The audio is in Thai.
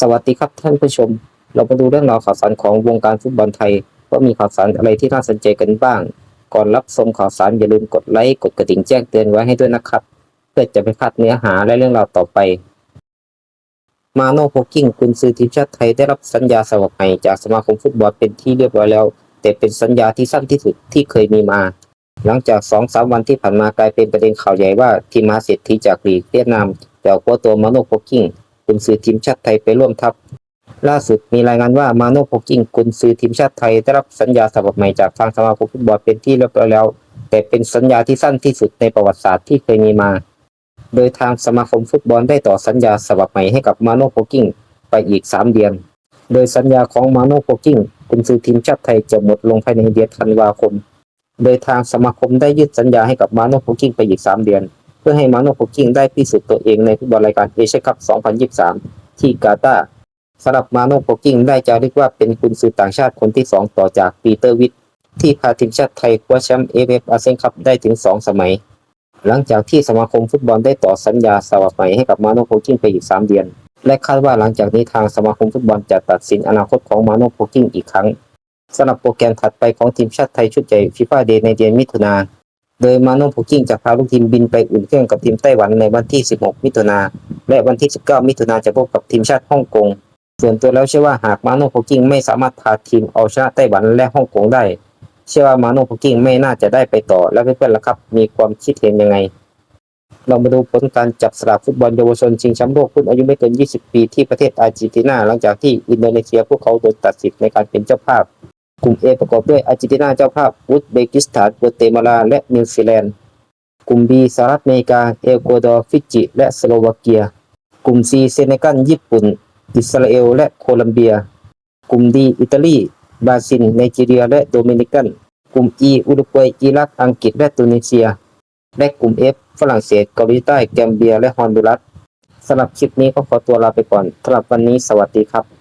สวัสดีครับท่านผู้ชม เรามาดูเรื่องราวข่าวสารของวงการฟุตบอลไทยว่ามีข่าวสารอะไรที่น่าสนใจกันบ้าง ก่อนรับชมข่าวสารอย่าลืมกดไลค์กดกระดิ่งแจ้งเตือนไว้ให้ด้วยนะครับ เพื่อจะไม่พลาดเนื้อหาและเรื่องราวต่อไป มาโนโพกิ้งกุนซือทีมชาติไทยได้รับสัญญาสมัครใหม่จากสมาคมฟุตบอลเป็นที่เรียบร้อยแล้ว แต่เป็นสัญญาที่สั้นที่สุดที่เคยมีมา หลังจาก2-3วันที่ผ่านมากลายเป็นประเด็นข่าวใหญ่ว่าทีมมาเศรษฐีจากลีกเวียดนามจะเอาตัวมาโนโพกิ้ง กุนซือทีมชาติไทยไปร่วมทัพ ล่าสุดมีรายงานว่ามาโนโพกิ้งกุนซือทีมชาติไทยได้รับสัญญาฉบับใหม่จากทางสมาคมฟุตบอลเป็นที่เรียบร้อยแล้ว แต่เป็นสัญญาที่สั้นที่สุดในประวัติศาสตร์ที่เคยมีมา โดยทางสมาคมฟุตบอลได้ต่อสัญญาฉบับใหม่ให้กับมาโนโพกิ้งไปอีก 3 เดือน โดยสัญญาของมาโนโพกิ้งกุนซือทีมชาติไทยจะหมดลงภายในเดือนธันวาคม โดยทางสมาคมได้ยืดสัญญาให้กับมาโนโพกิ้งไปอีก 3 เดือน พื่อให้มาโนโพกิ้งได้พิสูจน์ตัวเองในฟุตบอลรายการเอเชียคัพ 2023 ที่กาตาร์สำหรับมาโนโพกิ้งได้จะเรียกว่าเป็นกุนซือต่างชาติคนที่ 2 ต่อจากปีเตอร์วิทที่พาทีมชาติไทยคว้าแชมป์เอฟเอฟอาเซียนคัพได้ถึง 2 สมัย หลังจากที่สมาคมฟุตบอลได้ต่อสัญญาสวัสดิ์ใหม่ให้กับมาโนโพกิ้งไปอีก 3 เดือน และคาดว่าหลังจากนี้ทางสมาคมฟุตบอลจะตัดสินอนาคตของมาโนโพกิ้งอีกครั้งสำหรับโปรแกรมถัดไปของทีมชาติไทยชุดใหญ่ฟีฟ่าเดย์ในเดือนมิถุนา โดยมาโนโพกิ้งจะพาลูกทีมบินไปอุ่นเครื่องกับทีมไต้หวันในวันที่ 16 มิถุนาและวันที่ 19 มิถุนาจะพบกับทีมชาติฮ่องกง ส่วนตัวแล้วเชื่อว่าหากมาโนโพกิ้งไม่สามารถพาทีมเอาชนะไต้หวันและฮ่องกงได้ เชื่อว่ามาโนโพกิ้งไม่น่าจะได้ไปต่อ และเพื่อนๆล่ะครับ มีความคิดเห็นยังไง เรามาดูผลการจับสลากฟุตบอลเยาวชนชิงแชมป์โลกรุ่นอายุไม่เกิน 20 ปีที่ประเทศอาร์เจนตินาหลังจากที่อินโดนีเซียพวกเขาโดนตัดสิทธิ์ในการเป็นเจ้าภาพ กลุ่ม A ประกอบด้วยอาร์เจนตินาเจ้าภาพอุซเบกิสถานกัวเตมาลา และนิวซีแลนด์ กลุ่ม B สหรัฐอเมริกา เอโกวาดอร์ ฟิจิ และสโลวาเกีย กลุ่ม C เซเนกัลญี่ปุ่น อิสราเอล และโคลัมเบีย กลุ่ม D อิตาลี บราซิล ไนจีเรีย และโดมินิกัน กลุ่ม E อุรุกวัย อิรัก อังกฤษ และตุนิเซีย และกลุ่ม F ฝรั่งเศส เกาหลีใต้ แกมเบีย และฮอนดูรัสสำหรับคลิปนี้ก็ขอตัวลาไปก่อนสำหรับวันนี้สวัสดีครับ